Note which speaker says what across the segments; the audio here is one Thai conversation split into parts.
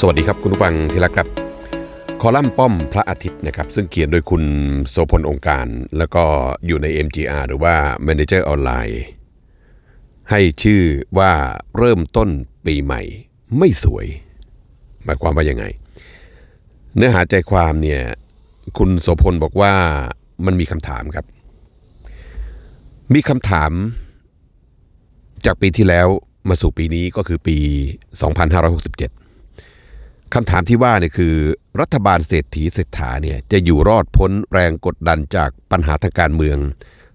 Speaker 1: สวัสดีครับคุณผู้ฟังที่รักครับ คอลัมน์ป้อมพระอาทิตย์นะครับซึ่งเขียนโดยคุณโสพลองค์การ แล้วก็อยู่ใน MGR หรือว่า Manager ออนไลน์ให้ชื่อว่าเริ่มต้นปีใหม่ ไม่สวย หมายความว่ายังไง เนื้อหาใจความเนี่ยคุณโสพลบอกว่ามันมีคำถามครับ มีคำถาม จากปีที่แล้วมาสู่ปีนี้ก็คือปี 2567 คำถามที่ว่าเนี่ยคือ รัฐบาลเศรษฐีเศรษฐาเนี่ยจะอยู่รอดพ้นแรงกดดันจากปัญหาทางการเมือง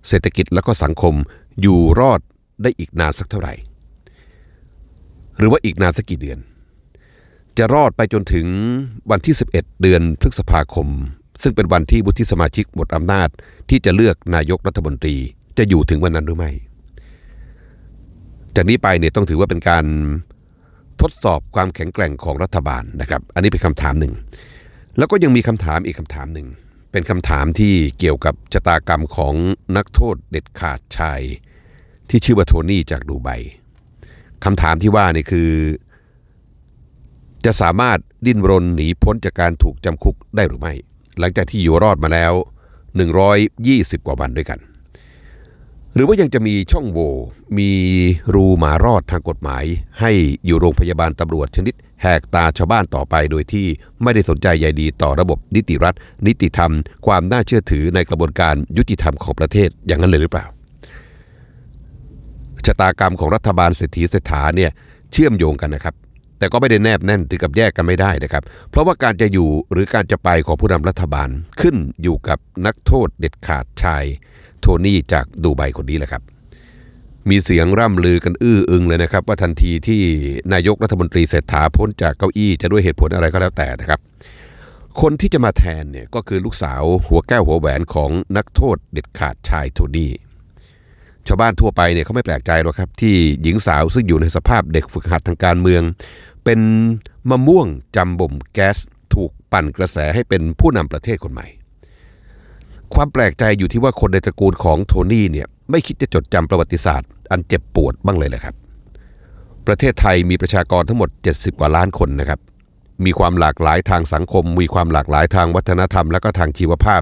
Speaker 1: เศรษฐกิจแล้วก็สังคมอยู่รอดได้อีกนานสักเท่าไหร่ หรือว่าอีกนานสักกี่เดือน จะรอดไปจนถึงวันที่ 11 เดือนพฤษภาคม ซึ่งเป็นวันที่วุฒิสมาชิกหมดอำนาจ ที่จะเลือกนายกรัฐมนตรีจะอยู่ถึงวันนั้นหรือไม่ จากนี้ไปเนี่ยต้องถือว่าเป็นการ ทดสอบความแข็งแกร่งของรัฐบาลนะครับ อันนี้เป็นคำถามหนึ่ง แล้วก็ยังมีคำถามอีกคำถามหนึ่ง เป็นคำถามที่เกี่ยวกับชะตากรรมของนักโทษเด็ดขาดชาย ที่ชื่อว่าโทนี่จากดูไบคำถามที่ว่านี่คือ จะสามารถดิ้นรนหนีพ้นจากการถูกจำคุกได้หรือไม่ หลังจากที่อยู่รอดมาแล้ว 120 กว่าวันด้วยกัน หรือว่ายังจะมีช่องโหว่มีรูหมารอดทางกฎหมาย ให้อยู่โรงพยาบาลตำรวจชนิดแหกตาชาวบ้านต่อไปโดยที่ไม่ได้สนใจใยดีต่อระบบนิติรัฐ นิติธรรม ความน่าเชื่อถือในกระบวนการยุติธรรมของประเทศอย่างนั้นเลยหรือเปล่าชะตากรรมของรัฐบาลเศรษฐีเศรษฐาเนี่ยเชื่อมโยงกันนะครับ แต่ก็ไม่ได้แนบแน่นถึงกับแยกกันไม่ได้นะครับ เพราะว่าการจะอยู่หรือการจะไปของผู้นำรัฐบาลขึ้นอยู่กับนักโทษเด็ดขาดชาย โทนี่จากดูไบคนนี้แหละครับ มีเสียงร่ำลือกันอื้ออึงเลยนะครับ ว่าทันทีที่นายกรัฐมนตรีเศรษฐาพ้นจากเก้าอี้จะด้วยเหตุผลอะไรก็แล้วแต่นะครับ คนที่จะมาแทนเนี่ยก็คือลูกสาวหัวแก้วหัวแหวนของนักโทษเด็ดขาดชายโทนี่ชาวบ้านทั่วไปเนี่ยเขาไม่แปลกใจหรอกครับ ที่หญิงสาวซึ่งอยู่ในสภาพเด็กฝึกหัดทางการเมือง เป็นมะม่วงจำบ่มแก๊สถูกปั่นกระแสให้เป็นผู้นำประเทศคนใหม่ ความแปลกใจอยู่ที่ว่าคนในตระกูลของโทนี่เนี่ยไม่คิดจะจดจำประวัติศาสตร์ อันเจ็บปวดบ้างเลยเลยครับ ประเทศไทยมีประชากรทั้งหมด 70 กว่าล้านคนนะครับ มีความหลากหลายทางสังคม มีความหลากหลายทางวัฒนธรรม และก็ทางชีวภาพ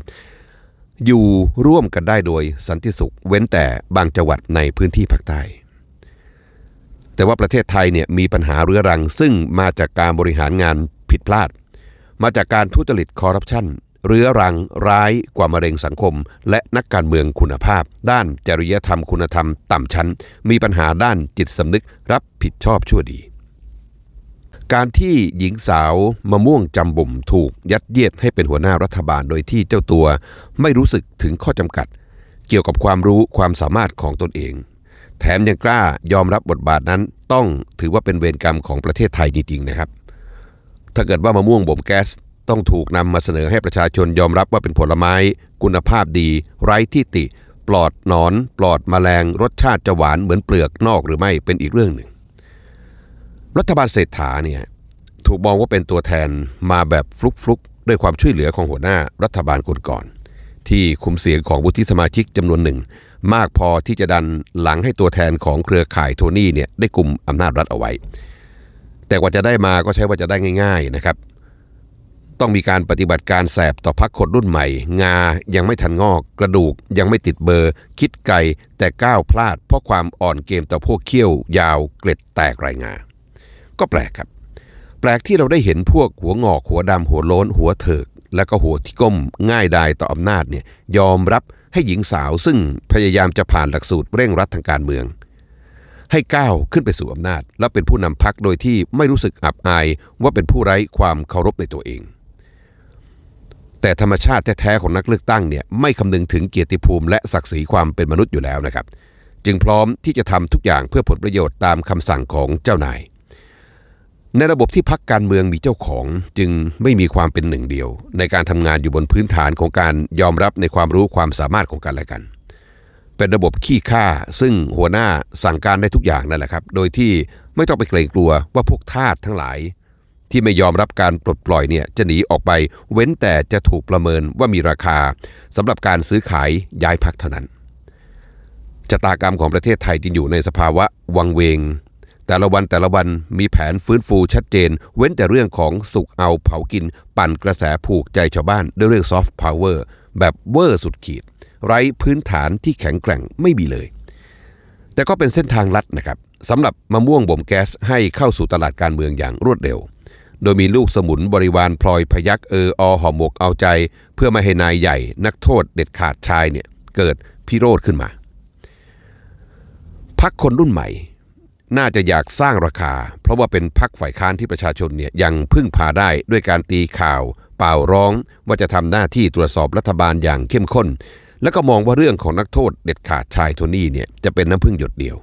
Speaker 1: อยู่ร่วมกันได้โดยสันติสุข เว้นแต่บางจังหวัดในพื้นที่ภาคใต้แต่ว่าประเทศไทยเนี่ยมีปัญหาเรื้อรังซึ่งมาจากการบริหารงานผิดพลาด มาจากการทุจริตคอร์รัปชัน เรื้อรังร้ายกว่ามะเร็งสังคม และนักการเมืองคุณภาพ ด้านจริยธรรมคุณธรรมต่ำชั้น มีปัญหาด้านจิตสำนึกรับผิดชอบชั่วดี การที่หญิงสาวมะม่วงจำบ่มถูกยัดเยียดให้เป็นหัวหน้ารัฐบาลโดยที่เจ้าตัว ไม่รู้สึกถึงข้อจำกัด เกี่ยวกับความรู้ความสามารถของตนเอง แถมยังกล้ายอมรับบทบาทนั้นต้องถือว่าเป็นเวรกรรมของประเทศไทยจริงๆนะครับ ถ้าเกิดว่ามะม่วงบ่มแก๊ส ต้องถูกนำมาเสนอให้ประชาชนยอมรับว่าเป็นผลไม้คุณภาพดี ไร้ที่ติ ปลอดหนอน ปลอดแมลง รสชาติจะหวานเหมือนเปลือกนอกหรือไม่เป็นอีกเรื่องหนึ่ง รัฐบาลเศรษฐาเนี่ยถูกมองว่าเป็นตัวแทนมาแบบฟลุกฟลุกๆ ด้วยความช่วยเหลือของหัวหน้ารัฐบาลคนก่อน ที่คุมเสียงของวุฒิสมาชิกจำนวนหนึ่ง มากพอที่จะดันหลังให้ตัวแทนของเครือข่ายโทนี่เนี่ยได้กลุ่มอำนาจรัฐเอาไว้ แต่กว่าจะได้มาก็ใช้ว่าจะได้ง่าย ๆ นะครับ ต้องมีการปฏิบัติการแสบต่อพักคนรุ่นใหม่ งายังไม่ทันงอก กระดูกยังไม่ติดเบอร์ คิดไกลแต่ก้าวพลาด เพราะความอ่อนเกมต่อพวกเขี้ยวยาว เกล็ดแตกรายงา ก็แปลกครับ แปลกที่เราได้เห็นพวกหัวงอกหัวดำหัวโล้น หัวเถิก และก็หัวที่ก้มง่ายดายต่ออำนาจเนี่ยยอมรับให้หญิงสาวซึ่งพยายามจะผ่านหลักสูตรเร่งรัดทางการเมือง ให้ก้าวขึ้นไปสู่อำนาจ และเป็นผู้นำพักโดยที่ไม่รู้สึกอับอายว่าเป็นผู้ไร้ความเคารพในตัวเอง แต่ธรรมชาติแท้ๆของนักเลือกตั้งเนี่ยไม่คำนึงถึงเกียรติภูมิและศักดิ์ศรีความเป็นมนุษย์อยู่แล้วนะครับ จึงพร้อมที่จะทำทุกอย่างเพื่อผลประโยชน์ตามคำสั่งของเจ้านาย ในระบบที่พักการเมืองมีเจ้าของจึงไม่มีความเป็นหนึ่งเดียว ในการทำงานอยู่บนพื้นฐานของการยอมรับในความรู้ความสามารถของกันและกัน เป็นระบบขี้ข้าซึ่งหัวหน้าสั่งการได้ทุกอย่างนั่นแหละครับ โดยที่ไม่ต้องไปเกรงกลัวว่าพวกทาสทั้งหลาย ที่ไม่ยอมรับการปลดปล่อยเนี่ยจะหนีออกไป เว้นแต่จะถูกประเมินว่ามีราคาสำหรับการซื้อขายย้ายพักเท่านั้นชะตากรรมของประเทศไทยจึงอยู่ในสภาวะวังเวง แต่ละวันแต่ละวันมีแผนฟื้นฟูชัดเจน เว้นแต่เรื่องของสุกเอาเผากิน ปั่นกระแสผูกใจชาวบ้านด้วยเรื่องซอฟต์พาวเวอร์แบบเวอร์สุดขีด ไร้พื้นฐานที่แข็งแกร่งไม่มีเลย แต่ก็เป็นเส้นทางลัดนะครับสำหรับมะม่วงบ่มแก๊สให้เข้าสู่ตลาดการเมืองอย่างรวดเร็ว โดยมีลูกสมุนบริวารพลอยพยักเอออห่อหมกเอาใจ เพื่อไม่ให้นายใหญ่ นักโทษเด็ดขาดชายเนี่ยเกิดพิโรธขึ้นมา พักคนรุ่นใหม่ น่าจะอยากสร้างราคา เพราะว่าเป็นพักฝ่ายค้านที่ประชาชนเนี่ยยังพึ่งพาได้ด้วยการตีข่าว เป่าร้องว่าจะทำหน้าที่ตรวจสอบรัฐบาลอย่างเข้มข้น แล้วก็มองว่าเรื่องของนักโทษเด็ดขาดชายโทนี่เนี่ยจะเป็นน้ำพึ่งหยดเดียว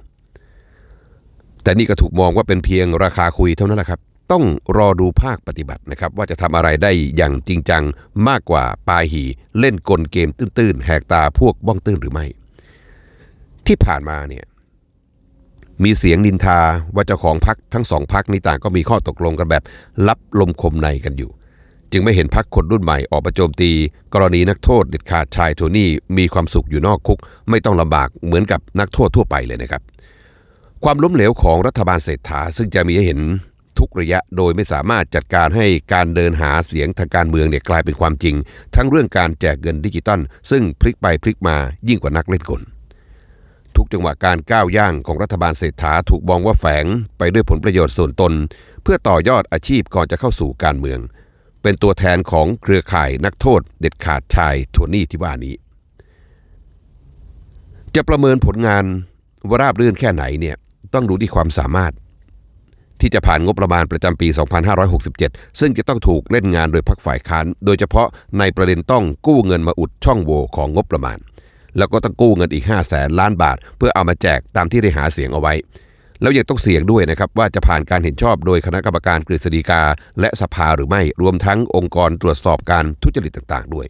Speaker 1: แต่นี่ก็ถูกมองว่าเป็นเพียงราคาคุยเท่านั้นแหละครับ ต้องรอดูภาคปฏิบัตินะครับ ว่าจะทำอะไรได้อย่างจริงจังมากกว่าปาหีเล่นกลเกมตื้นๆ แหกตาพวกบ้องตื้นหรือไม่ ที่ผ่านมาเนี่ยมีเสียงนินทาว่าเจ้าของพักทั้งสองพักนี้ต่างก็มีข้อตกลงกันแบบลับลมคมในกันอยู่ จึงไม่เห็นพักคนรุ่นใหม่ออกประโจมตี กรณีนักโทษเด็ดขาดชายโทนี่มีความสุขอยู่นอกคุก ไม่ต้องลำบากเหมือนกับนักโทษทั่วไปเลยนะครับ ความล้มเหลวของรัฐบาลเศรษฐาซึ่งจะมีให้เห็น ทุกระยะโดยไม่สามารถจัดการให้การเดินหาเสียงทางการเมืองเนี่ยกลายเป็นความจริง ทั้งเรื่องการแจกเงินดิจิตอลซึ่งพลิกไปพลิกมายิ่งกว่านักเล่นกลทุกจังหวะการก้าวย่างของรัฐบาลเศรษฐาถูกมองว่าแฝงไปด้วยผลประโยชน์ส่วนตน เพื่อต่อยอดอาชีพก่อนจะเข้าสู่การเมือง เป็นตัวแทนของเครือข่ายนักโทษ เด็ดขาดชายโทนี่ที่ว่านี้ จะประเมินผลงานว่าราบรื่นแค่ไหนเนี่ยต้องดูที่ความสามารถ ที่จะผ่านงบประมาณประจำปี 2567 ซึ่งจะต้องถูกเล่นงานโดยพรรคฝ่ายค้าน โดยเฉพาะในประเด็นต้องกู้เงินมาอุดช่องโหว่ของงบประมาณ แล้วก็ต้องกู้เงินอีก 5 0 0แสนล้านบาท เพื่อเอามาแจกตามที่ได้หาเสียงเอาไว้ แล้วยังต้องเสี่ยงด้วยนะครับว่าจะผ่านการเห็นชอบโดยคณะกรรมการกฤษฎีกา และสภาหรือไม่ รวมทั้งองค์กรตรวจสอบการทุจริตต่าง ๆ ด้วย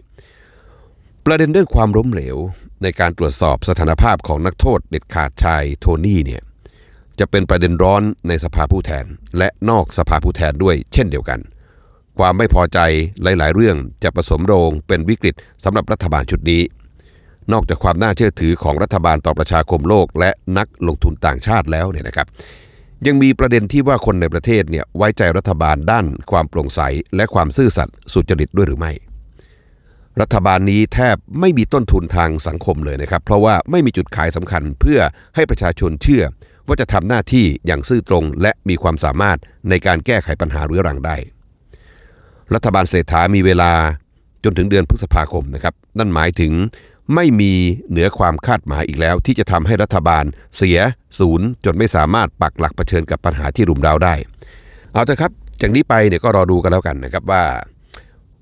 Speaker 1: ประเด็นเรื่องความล้มเหลวในการตรวจสอบสถานภาพของนักโทษเด็ดขาดชายโทนี่เนี่ย จะเป็นประเด็นร้อนในสภาผู้แทน และนอกสภาผู้แทนด้วยเช่นเดียวกัน ความไม่พอใจหลาย ๆ เรื่องจะผสมโรงเป็นวิกฤตสำหรับรัฐบาลชุดนี้ นอกจากความน่าเชื่อถือของรัฐบาลต่อประชาคมโลก และนักลงทุนต่างชาติแล้วเนี่ยนะครับยังมีประเด็นที่ว่าคนในประเทศเนี่ยไว้ใจรัฐบาลด้านความโปร่งใส และความซื่อสัตย์สุจริตด้วยหรือไม่ รัฐบาลนี้แทบไม่มีต้นทุนทางสังคมเลยนะครับ เพราะว่าไม่มีจุดขายสำคัญเพื่อให้ประชาชนเชื่อ ว่าจะทำหน้าที่อย่างซื่อตรงและมีความสามารถในการแก้ไขปัญหาเรื้อรังได้ รัฐบาลเศรษฐามีเวลาจนถึงเดือนพฤษภาคมนะครับ นั่นหมายถึงไม่มีเหนือความคาดหมายอีกแล้ว ที่จะทำให้รัฐบาลเสียศูนย์จนไม่สามารถปักหลักเผชิญกับปัญหาที่รุมเร้าได้ เอาเถอะครับ จากนี้ไปเนี่ยก็รอดูกันแล้วกันนะครับว่า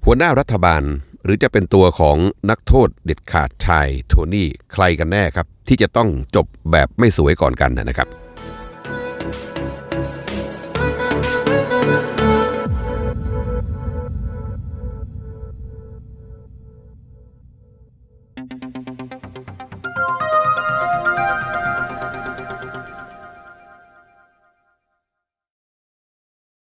Speaker 1: หัวหน้ารัฐบาล หรือจะเป็นตัวของนักโทษเด็ดขาดชายโทนี่ใครกันแน่ครับ ที่จะต้องจบแบบไม่สวยก่อนกันนะครับ